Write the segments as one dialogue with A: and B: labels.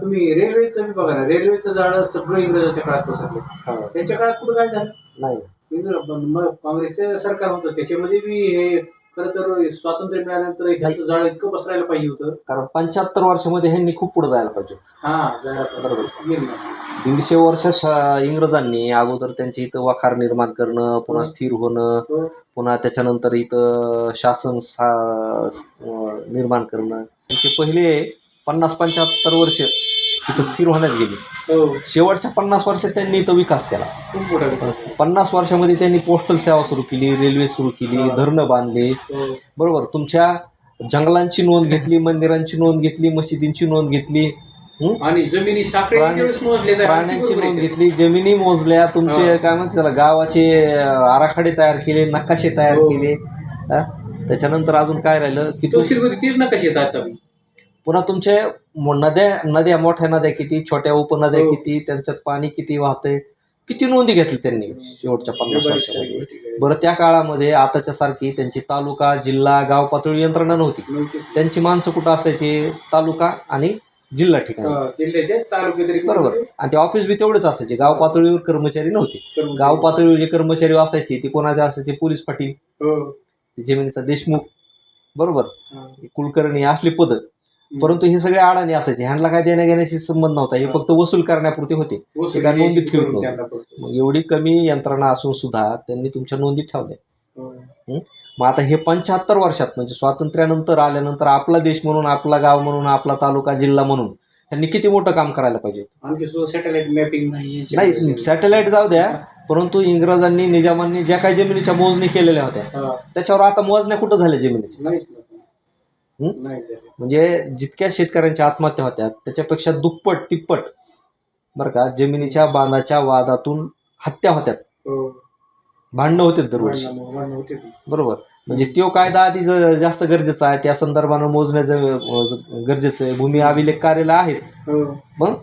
A: तुम्ही रेल्वेचं बी बघा ना रेल्वेचं जाळं सगळं इंग्रजाच्या काळात पसरलं.
B: हा.
A: त्यांच्या काळात कुठं काय झालं?
B: नाही.
A: इंग्रज काँग्रेसचं सरकार होतं त्याच्यामध्ये बी हे खरं तर स्वातंत्र्य मिळाल्यानंतर ह्याचं जाळं इतकं पसरायला पाहिजे होतं.
B: कारण पंच्याहत्तर वर्षामध्ये ह्यांनी खूप पुढे जायला पाहिजे
A: हा.
B: बरोबर. दीडशे वर्ष इंग्रजांनी अगोदर त्यांची इथं वखार निर्माण करणं पुन्हा स्थिर होणं
A: हो.
B: पुन्हा त्याच्यानंतर इथं शासन निर्माण करणं. त्यांचे पहिले पन्नास पंच्याहत्तर वर्ष इथं स्थिर होण्यात गेली
A: हो
B: शेवटच्या पन्नास वर्षात त्यांनी इथं विकास केला
A: खूप मोठा विकास.
B: पन्नास वर्षामध्ये त्यांनी पोस्टल सेवा सुरू केली रेल्वे सुरू केली धरणं बांधले
A: हो.
B: बरोबर तुमच्या जंगलांची नोंद घेतली मंदिरांची नोंद घेतली मशिदींची नोंद घेतली हं?
A: आणि जमिनी साखळी
B: प्राणी-
A: त्यावेळेस मोजले तर
B: प्राण्यांची
A: बरोबर
B: नोंद
A: आहे.
B: घेतली जमिनी मोजल्या तुमचे. काय म्हणतात त्याला गावाचे अं, आराखडे तयार केले नकाशे तयार
A: हो.
B: केले हा? त्याच्यानंतर अजून काय राहिलं की तू
A: तहसीलमध्ये तीच नकाशे येतात आता.
B: पुन्हा तुमचे नद्या नद्या मोठ्या नद्या किती छोट्या उपनद्या
A: हो.
B: किती त्यांच्यात पाणी किती वाहतंय किती नोंदी घेतली त्यांनी शेवटच्या पन्नास वर्षामध्ये. बरं त्या काळामध्ये आताच्या सारखी त्यांची तालुका जिल्हा गाव पातळी यंत्रणा नव्हती. त्यांची माणसं कुठं असायची? तालुका आणि जिल्हा ठिकाणी. बरोबर. आणि ते ऑफिस बी तेवढेच असायचे. गाव पातळीवर कर्मचारी नव्हते. गाव पातळीवर जे कर्मचारी असायचे ते कोणाचे असायचे? पोलीस पाटील.
A: हो.
B: जमिनीचा देशमुख. बरोबर. कुलकर्णी असली पद. परंतु हे सगळे अडाणी असायचे. ह्यांना काय देण्या घेण्याशी संबंध नव्हता. हे फक्त वसूल करण्यापुरते होते. काय नोंदी ठेवत नव्हते. मग एवढी कमी यंत्रणा असून सुद्धा त्यांनी तुमच्या नोंदी ठेवल्या. मग आता हे पंच्याहत्तर वर्षात म्हणजे स्वातंत्र्यानंतर आल्यानंतर आपला देश म्हणून आपला गाव म्हणून आपला तालुका जिल्हा म्हणून त्यांनी किती मोठं काम करायला पाहिजे
A: सॅटेलाइट मॅपिंग नाही
B: सॅटेलाइट जाऊ द्या परंतु इंग्रजांनी निजामांनी ज्या काही जमिनीच्या मोजणी केलेल्या होत्या. त्याच्यावर आता मोजण्या कुठं झाल्या जमिनीच्या
A: नाहीच ना.
B: हं?
A: नाही झालं.
B: म्हणजे जितक्या शेतकऱ्यांच्या आत्महत्या होत्या त्याच्यापेक्षा दुप्पट तिप्पट बरं का जमिनीच्या बांधाच्या वादातून हत्या होत्यात.
A: हो.
B: भांडणं होते दरवर्षी. बरोबर. म्हणजे तो कायदा आधी जास्त गरजेचा आहे त्या संदर्भानं मोजण्याचं गरजेचं आहे. भूमी अभिलेख कार्यालय आहेत.
A: हो.
B: मग?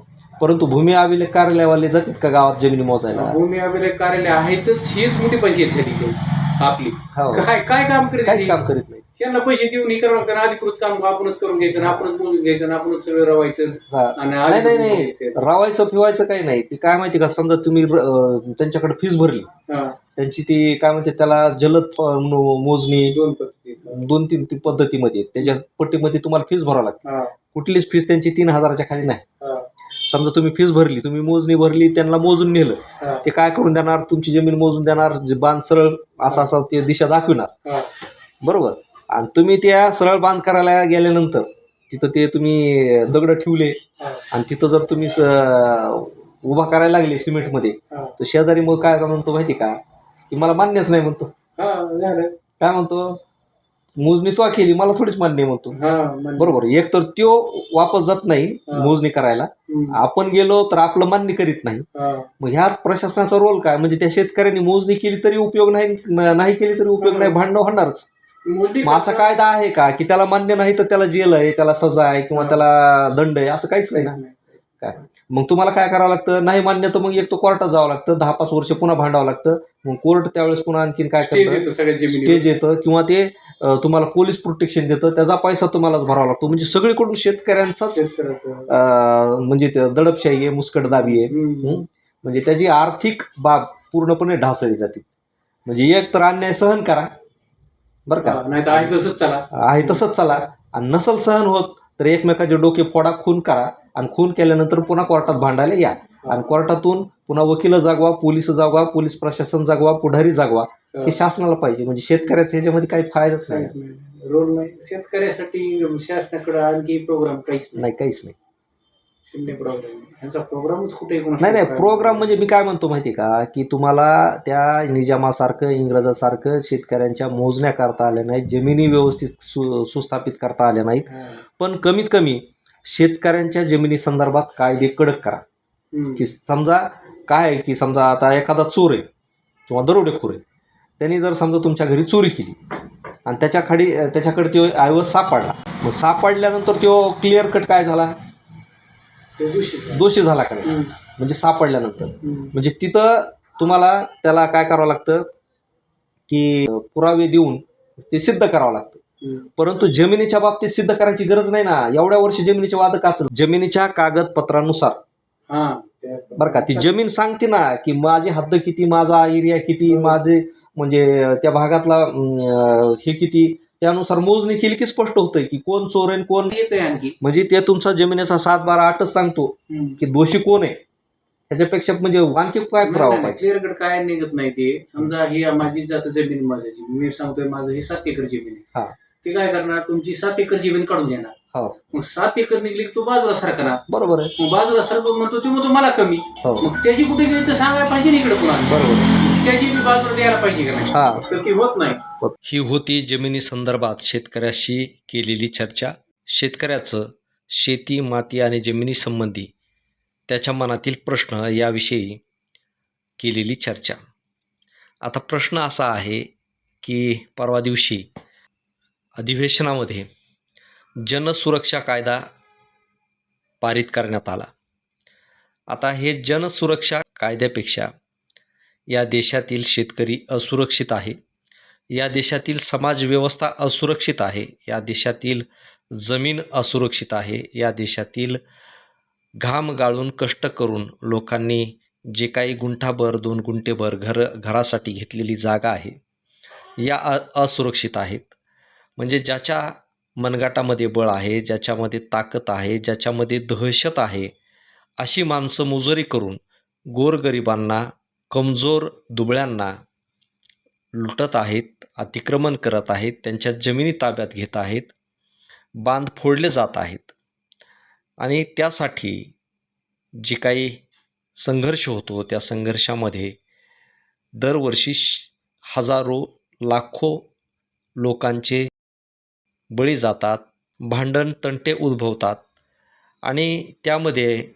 B: परंतु भूमी अभिलेख कार्यालयवाले जातात का गावात जमिनी मोजायला?
A: भूमी अभिलेख कार्यालय आहेतच हीच मोठी पंचायत झाली आपली.
B: हो.
A: काय काय काम करीत
B: काहीच
A: नाही?
B: काम करीत नाही.
A: त्यांना पैसे देऊन हे करावं लागतं. अधिकृत काम आपणच करून घ्यायचं आणि आपणच बोलून घ्यायचं आणि आपणच सगळं रवायचं आणि
B: नाही नाही नाही. रवायचं फिवायचं काही नाही. ते काय माहिती का समजा तुम्ही अं, त्यांच्याकडे फीस भरली.
A: हा,
B: त्यांची ती काय म्हणते त्याला जलद अं, नो- मोजणी
A: दोन पद्धती
B: दोन तीन पद्धतीमध्ये आहेत. त्याच्या पट्टीमध्ये तुम्हाला फीस भरावं लागते
A: हा,
B: कुठलीच फीस त्यांची तीन हजाराच्या खाली नाही.
A: हा,
B: समजा तुम्ही फीस भरली तुम्ही मोजणी भरली त्यांना मोजून नेलं. ते काय करून देणार? तुमची जमीन मोजून देणार जे बांध सरळ असा असा ते दिशा दाखविणार. बरोबर? आणि तुम्ही त्या सरळ बांध करायला गेल्यानंतर तिथं ते तुम्ही दगड ठेवले आणि तिथं जर तुम्ही उभा करायला लागले सिमेंटमध्ये. तर शेजारी मग काय म्हणतो माहिती का? की मला मान्यच नाही म्हणतो. काय म्हणतो? मोजणी तो केली मला थोडीच मान्य म्हणतो. बरोबर. एक तर त्यो वापस जात नाही. मोजणी करायला. आपण गेलो तर आपलं मान्य करीत नाही. मग ह्यात प्रशासनाचा रोल काय? म्हणजे त्या शेतकऱ्यांनी मोजणी केली तरी उपयोग नाही नाही केली तरी उपयोग नाही भांडणं होणारच. मग असा कायदा आहे का? की त्याला मान्य नाही तर त्याला जेल आहे त्याला सजा आहे किंवा. त्याला दंड आहे असं काहीच नाही ना. काय? मग तुम्हाला काय करावं लागतं? नाही मान्य तर मग एक तर कोर्टात जावं लागतं दहा पाच वर्ष पुन्हा भांडावं लागतं. मग कोर्ट त्यावेळेस पुन्हा आणखीन काय करतं? स्टेज येतं किंवा ते तुम्हाला पोलीस प्रोटेक्शन देतं त्याचा पैसा तुम्हालाच भरावा लागतो. म्हणजे सगळीकडून शेतकऱ्यांचाच म्हणजे दडपशाही आहे मुस्कटदाबी आहे? म्हणजे त्याची आर्थिक बाब पूर्णपणे ढासळली जाते. म्हणजे एक तर अन्याय सहन करा. बरं का?
A: नाही आहे तसंच चला.
B: आहे तसंच चला. आणि नसल सहन होत तर एकमेकाचे डोके फोडा खून करा. आणि खून केल्यानंतर पुन्हा कोर्टात भांडायला या. आणि कोर्टातून पुन्हा वकील जागवा पोलीस जागवा पोलीस प्रशासन जागवा पुढारी जागवा हे शासनाला पाहिजे. म्हणजे शेतकऱ्याच्या ह्याच्यामध्ये काही फायदाच नाही.
A: रोल नाही. शेतकऱ्यासाठी शासनाकडे आणखी प्रोग्राम काहीच नाही.
B: नाही काहीच नाही.
A: शून्य प्रोग्राम ह्यांचा प्रोग्रामच कुठे
B: नाही नाही. प्रोग्राम म्हणजे मी काय म्हणतो माहिती का? की तुम्हाला त्या निजामासारखं इंग्रजासारखं शेतकऱ्यांच्या मोजण्या करता आल्या नाहीत. जमिनी व्यवस्थित सु सुस्थापित करता आल्या नाहीत. पण कमीत कमी शेतकऱ्यांच्या जमिनी संदर्भात कायदे कडक करा. की समजा काय आहे की समजा आता एखादा चोर आहे किंवा दरोडेखोर आहे. त्यांनी जर समजा तुमच्या घरी चोरी केली आणि त्याच्याखाली त्याच्याकडे तो ऐवज सापडला. मग सापडल्यानंतर तो क्लिअर कट काय झाला? दोषी झाला. का नाही? म्हणजे सापडल्यानंतर. म्हणजे तिथं तुम्हाला त्याला काय करावं लागतं? की पुरावे देऊन ते सिद्ध करावं लागतं. परंतु जमिनीच्या बाबतीत सिद्ध करायची गरज नाही ना. एवढ्या वर्ष जमिनीचे वाद काच जमिनीच्या कागदपत्रानुसार.
A: हा त्या-
B: बरं का ती जमीन सांगते ना की माझी हद्द किती माझा एरिया किती माझे म्हणजे त्या भागातला अं, हे किती त्यानुसार मोजणी केली की स्पष्ट होतंय की कोण चोर आहे आणि कोण
A: एक आहे आणखी.
B: म्हणजे ते तुमचा जमिनीचा सात बारा आठच सांगतो
A: हम्म.
B: की दोषी कोण आहे. त्याच्यापेक्षा म्हणजे आणखी काय पुरावा पाहिजे?
A: क्लिअर कट काय निघत नाही ते. समजा ही माझी जात जमीन माझ्याची. मी सांगतोय माझं हे सात एकर जमीन
B: हा.
A: आहे ते काय करणार? तुमची सात एकर जमीन काढून देणार.
B: हो.
A: मग सात एकर निघली की तो बाजूला सरकणार.
B: बरोबर आहे.
A: मग बाजूला सरकून म्हणतो ते म्हणतो मला कमी.
B: हो.
A: मग त्याची कुठे गेली तर सांगायला पाहिजे इकडे पुन्हा
B: बरोबर आहे.
A: त्याची बी बाजूला द्यायला पाहिजे का नाही?
B: हा.
A: तर ती होत नाही.
B: ही होती जमिनी संदर्भात शेतकऱ्याशी केलेली चर्चा. शेतकऱ्याचं शेती माती आणि जमिनी संबंधी त्याच्या मनातील प्रश्न याविषयी केलेली चर्चा. आता प्रश्न असा आहे की परवा दिवशी अधिवेशनामध्ये जनसुरक्षा कायदा पारित करण्यात आला. आता हे जनसुरक्षा कायद्यापेक्षा या देशातील शेतकरी असुरक्षित आहे या देशातील समाजव्यवस्था असुरक्षित आहे या देशातील जमीन असुरक्षित आहे या देशातील घाम गाळून कष्ट करून लोकांनी जे काही गुंठाभर दोन गुंठेभर घर घरासाठी घेतलेली जागा आहे या अ असुरक्षित आहेत. म्हणजे ज्याच्या मनगाटामध्ये बळ आहे ज्याच्यामध्ये ताकद आहे ज्याच्यामध्ये दहशत आहे अशी माणसं मुजोरी करून गोरगरिबांना कमजोर दुबळ्यांना लुटत आहेत अतिक्रमण करत आहेत त्यांच्या जमिनी ताब्यात घेत आहेत बांध फोडले जात आहेत. आणि त्यासाठी जी काही संघर्ष होतो त्या संघर्षामध्ये दरवर्षी श- हजारो लाखो लोकांचे बळी जातात भांडण तंटे उद्भवतात आणि त्यामध्ये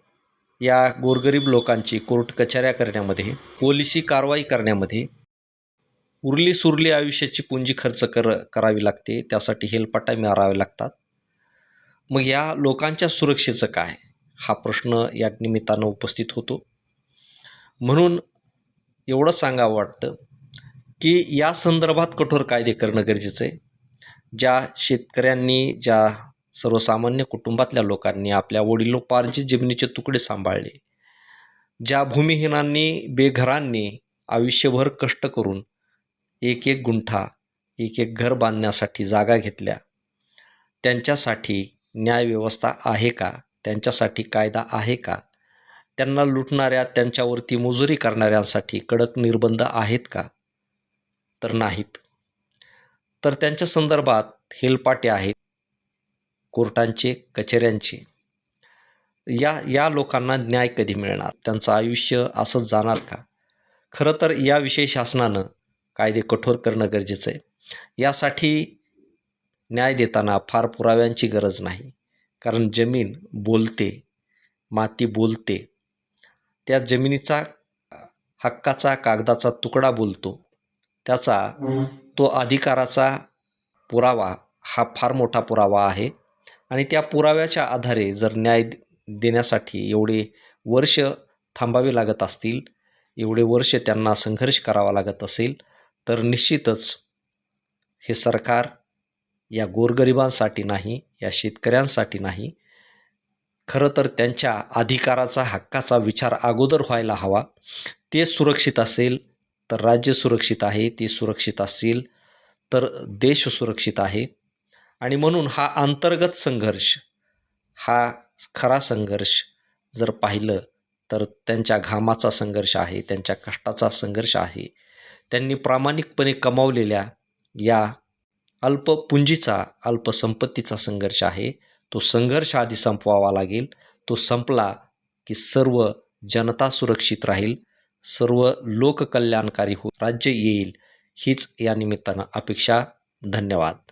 B: या गोरगरीब लोकांची कोर्ट कचऱ्या करण्यामध्ये पोलिसी कारवाई करण्यामध्ये उरली सुरली आयुष्याची पुंजी खर्च कर करावी लागते. त्यासाठी हेलपाटा मारावे लागतात. मग या लोकांच्या सुरक्षेचं काय? हा प्रश्न या निमित्तानं उपस्थित होतो. म्हणून एवढं सांगावं वाटतं की या संदर्भात कठोर कायदे करणं गरजेचं आहे. ज्या शेतकऱ्यांनी ज्या सर्वसामान्य कुटुंबातल्या लोकांनी आपल्या वडिलोपार्जित जमिनीचे तुकडे सांभाळले ज्या भूमिहीनांनी बेघरांनी आयुष्यभर कष्ट करून एक एक गुंठा एक एक घर बांधण्यासाठी जागा घेतल्या त्यांच्यासाठी न्यायव्यवस्था आहे का? त्यांच्यासाठी कायदा आहे का? त्यांना लुटणाऱ्या त्यांच्यावरती मुजुरी करणाऱ्यांसाठी कडक निर्बंध आहेत का? तर नाहीत. तर त्यांच्या संदर्भात हेलपाटे आहेत. कोर्टांचे कचेऱ्यांचे. या या लोकांना न्याय कधी मिळणार? त्यांचं आयुष्य असंच जाणार का? खरं तर याविषयी शासनानं कायदे कठोर करणं गरजेचं आहे. यासाठी न्याय देताना फार पुराव्यांची गरज नाही. कारण जमीन बोलते माती बोलते. त्या जमिनीचा हक्काचा कागदाचा तुकडा बोलतो. त्याचा तो अधिकाराचा पुरावा हा फार मोठा पुरावा आहे. आणि त्या पुराव्याच्या आधारे जर न्याय देण्यासाठी एवढे वर्ष थांबावे लागत असतील एवढे वर्ष त्यांना संघर्ष करावा लागत असेल तर निश्चितच हे सरकार या गोरगरिबांसाठी नाही या शेतकऱ्यांसाठी नाही खरं तर त्यांच्या अधिकाराचा हक्काचा विचार अगोदर व्हायला हवा. ते सुरक्षित असेल तर राज्य सुरक्षित आहे ते सुरक्षित असेल तर देश सुरक्षित आहे. आणि म्हणून हा अंतर्गत संघर्ष हा खरा संघर्ष जर पाहिलं तर त्यांच्या घामाचा संघर्ष आहे त्यांच्या कष्टाचा संघर्ष आहे. त्यांनी प्रामाणिकपणे कमावलेल्या या अल्पपुंजीचा अल्पसंपत्तीचा संघर्ष आहे. तो संघर्ष आधी संपवावा लागेल. तो संपला की सर्व जनता सुरक्षित राहील. सर्व लोककल्याणकारी हो राज्य येईल. हीच या निमित्तानं अपेक्षा. धन्यवाद.